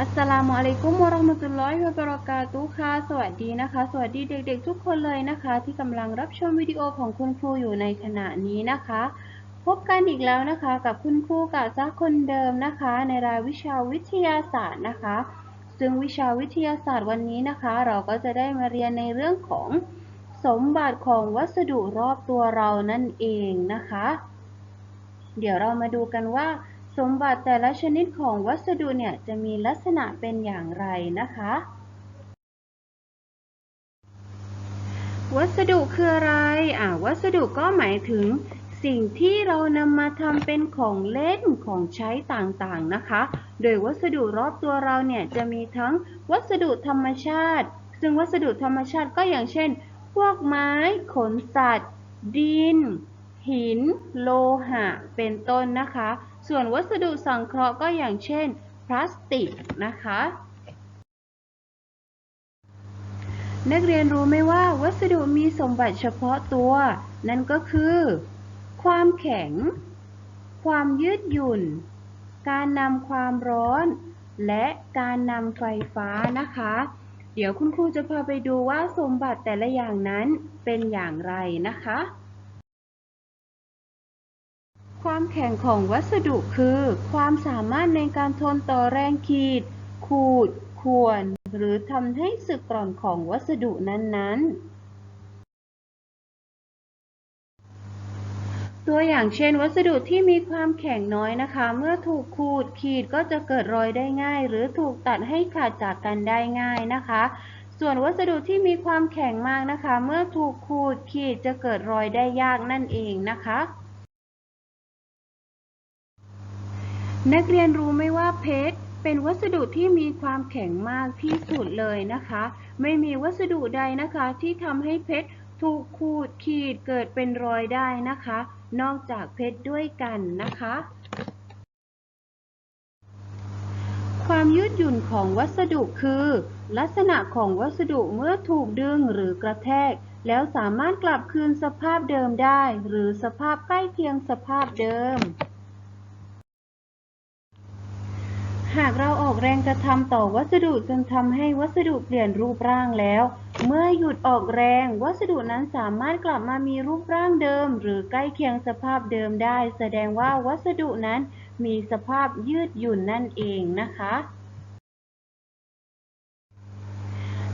อัสสลามุอะลัยกุมวะเราะห์มะตุลลอฮิวะบะเราะกาตุฮ์ค่ะ สวัสดีนะคะ สวัสดีเด็กๆ ทุกคนเลยนะคะ ที่กำลังรับชมวิดีโอของคุณครูอยู่ในขณะนี้นะคะ พบกันอีกแล้วนะคะ กับคุณครูกาซะคนเดิมนะคะ ในรายวิชาวิทยาศาสตร์นะคะ ซึ่งวิชาวิทยาศาสตร์วันนี้นะคะ เราก็จะได้มาเรียนในเรื่องของสมบัติของวัสดุรอบตัวเรานั่นเองนะคะ เดี๋ยวเรามาดูกันว่า สมบัติแต่ละชนิดของวัสดุเนี่ยจะมีลักษณะเป็นอย่างไรนะคะ วัสดุคืออะไรอ่าวัสดุก็หมายถึงสิ่งที่เรานำมาทำเป็นของเล่นของใช้ต่างๆนะคะ โดยวัสดุรอบตัวเราเนี่ยจะมีทั้งวัสดุธรรมชาติ ซึ่งวัสดุธรรมชาติก็อย่างเช่น พวกไม้ ขนสัตว์ ดิน หิน โลหะ เป็นต้นนะคะ ส่วนวัสดุสังเคราะห์ก็อย่างเช่น พลาสติกนะคะนักเรียนรู้ไหมว่าวัสดุมีสมบัติเฉพาะตัว นั่นก็คือ ความแข็ง ความยืดหยุ่น การนำความร้อน และการนำไฟฟ้านะคะ เดี๋ยวคุณครูจะพาไปดูว่าสมบัติแต่ละอย่างนั้นเป็นอย่างไรนะคะ ความแข็งของวัสดุคือ ความสามารถในการทนต่อแรงขีด ขูด ข่วน หรือทำให้สึกกร่อนของวัสดุนั้นๆ ตัวอย่างเช่น วัสดุที่มีความแข็งน้อยนะคะ เมื่อถูกขูดขีดก็จะเกิดรอยได้ง่าย หรือถูกตัดให้ขาดจากกันได้ง่ายนะคะส่วนวัสดุที่มีความแข็งมากนะคะ เมื่อถูกขูดขีดจะเกิดรอยได้ยากนั่นเองนะคะ นักเรียนรู้ไหมว่าเพชรเป็นวัสดุที่มีความแข็งมากที่สุดเลยนะคะ ไม่มีวัสดุใดนะคะ ที่ทำให้เพชรถูกขูดขีดเกิดเป็นรอยได้นะคะ นอกจากเพชรด้วยกันนะคะ ความยืดหยุ่นของวัสดุคือ ลักษณะของวัสดุเมื่อถูกดึงหรือกระแทก แล้วสามารถกลับคืนสภาพเดิมได้ หรือสภาพใกล้เคียงสภาพเดิม หากเราออกแรงกระทำต่อวัสดุจนทำให้วัสดุเปลี่ยนรูปร่างแล้ว เมื่อหยุดออกแรง วัสดุนั้นสามารถกลับมามีรูปร่างเดิม หรือใกล้เคียงสภาพเดิมได้ แสดงว่าวัสดุนั้นมีสภาพยืดหยุ่นนั่นเองนะคะ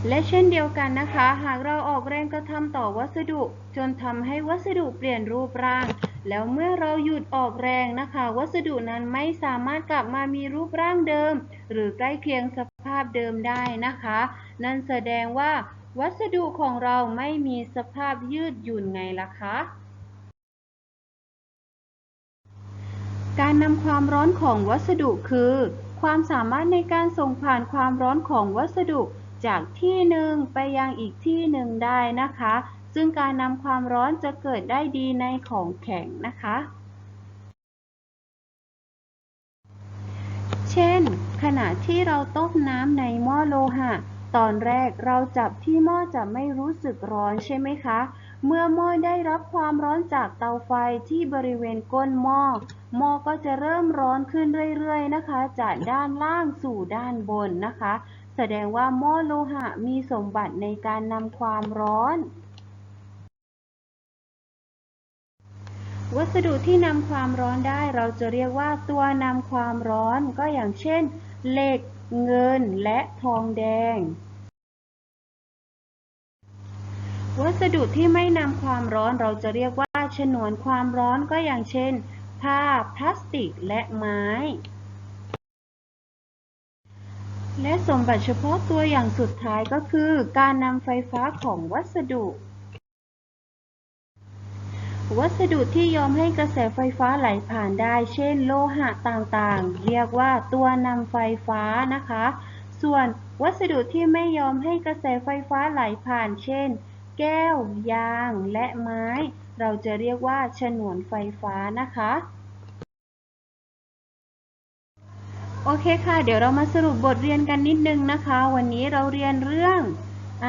และเช่นเดียวกันนะคะ หากเราออกแรงกระทำต่อวัสดุ จนทำให้วัสดุเปลี่ยนรูปร่าง แล้วเมื่อเราหยุดออกแรงนะคะ วัสดุนั้นไม่สามารถกลับมามีรูปร่างเดิม หรือใกล้เคียงสภาพเดิมได้นะคะ นั่นแสดงว่า วัสดุของเราไม่มีสภาพยืดหยุ่นไงล่ะคะการนำความร้อนของวัสดุคือ ความสามารถในการส่งผ่านความร้อนของวัสดุจากที่หนึ่งไปยังอีกที่หนึ่งได้นะคะ ซึ่งการนำความร้อนจะเกิดได้ดีในของแข็งนะคะ เช่น ขณะที่เราต้มน้ำในหม้อโลหะ ตอนแรกเราจับที่หม้อจะไม่รู้สึกร้อนใช่ไหมคะ เมื่อหม้อได้รับความร้อนจากเตาไฟที่บริเวณก้นหม้อ หม้อก็จะเริ่มร้อนขึ้นเรื่อยๆนะคะ จากด้านล่างสู่ด้านบนนะคะ แสดงว่าหม้อโลหะมีสมบัติในการนำความร้อน วัสดุที่นำความร้อนได้ เราจะเรียกว่าตัวนำความร้อนก็อย่างเช่น เหล็ก เงิน และทองแดง วัสดุที่ไม่นำความร้อนเราจะเรียกว่าฉนวนความร้อนก็อย่างเช่น ผ้า พลาสติก และไม้ และสมบัติเฉพาะตัวอย่างสุดท้ายก็คือ การนำไฟฟ้าของวัสดุ วัสดุที่ยอมให้กระแสไฟฟ้าไหลผ่านได้ เช่น โลหะต่างๆ เรียกว่าตัวนำไฟฟ้านะคะ ส่วนวัสดุที่ไม่ยอมให้กระแสไฟฟ้าไหลผ่าน เช่น แก้ว ยาง และไม้ เราจะเรียกว่าฉนวนไฟฟ้านะคะ โอเคค่ะ เดี๋ยวเรามาสรุปบทเรียนกันนิดนึงนะคะ วันนี้เราเรียนเรื่องอ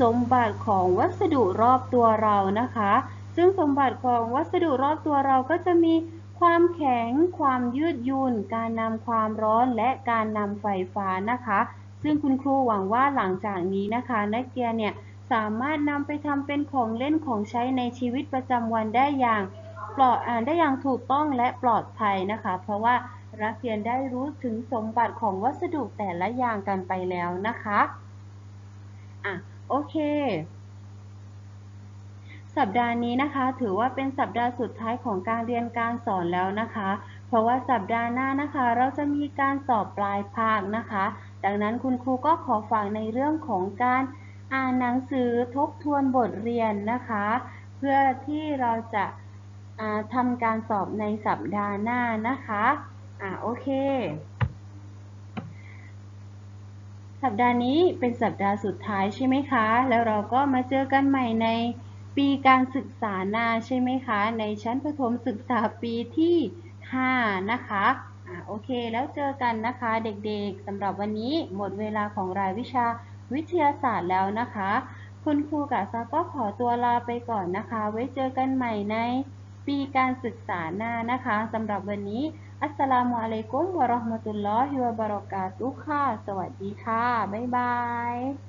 สมบัติของวัสดุรอบตัวเรานะคะ ซึ่งสมบัติของวัสดุรอบตัวเราก็จะมีความแข็ง ความยืดยุ่น การนำความร้อนและการนำไฟฟ้านะคะ ซึ่งคุณครูหวังว่าหลังจากนี้นะคะ นักเรียนเนี่ยสามารถนำไปทำเป็นของเล่นของใช้ในชีวิตประจำวันได้อย่างปลอดอ่าได้อย่างถูกต้องและปลอดภัยนะคะ เพราะว่านักเรียนได้รู้ถึงสมบัติของวัสดุแต่ละอย่างกันไปแล้วนะคะอะโอเค สัปดาห์นี้นะคะ ถือว่าเป็นสัปดาห์สุดท้ายของการเรียนการสอนแล้วนะคะ เพราะว่าสัปดาห์หน้านะคะ เราจะมีการสอบปลายภาคนะคะ ดังนั้นคุณครูก็ขอฝากในเรื่องของการอ่านหนังสือทบทวนบทเรียนนะคะ เพื่อที่เราจะาทำการสอบในสัปดาห์หน้านะคะอ่าโอเค สัปดาห์นี้เป็นสัปดาห์สุดท้ายใช่ไหมคะ แล้วเราก็มาเจอกันใหม่ใน ปีการศึกษาหน้าใช่ไหมคะ ในชั้นประถมศึกษาปีที่ 5 นะคะอ่าโอเค แล้วเจอกันนะคะเด็กๆสำหรับวันนี้หมดเวลาของรายวิชาวิทยาศาสตร์แล้วนะคะ คุณครูกับซาก็ขอตัวลาไปก่อนนะคะ ไว้เจอกันใหม่ในปีการศึกษาหน้านะคะสำหรับวันนี้ อัสสลามุอะลัยกุมวะราะห์มะตุลลอฮิวะบะเราะกาตุฮ์ค่ะ สวัสดีค่ะ บ๊ายบาย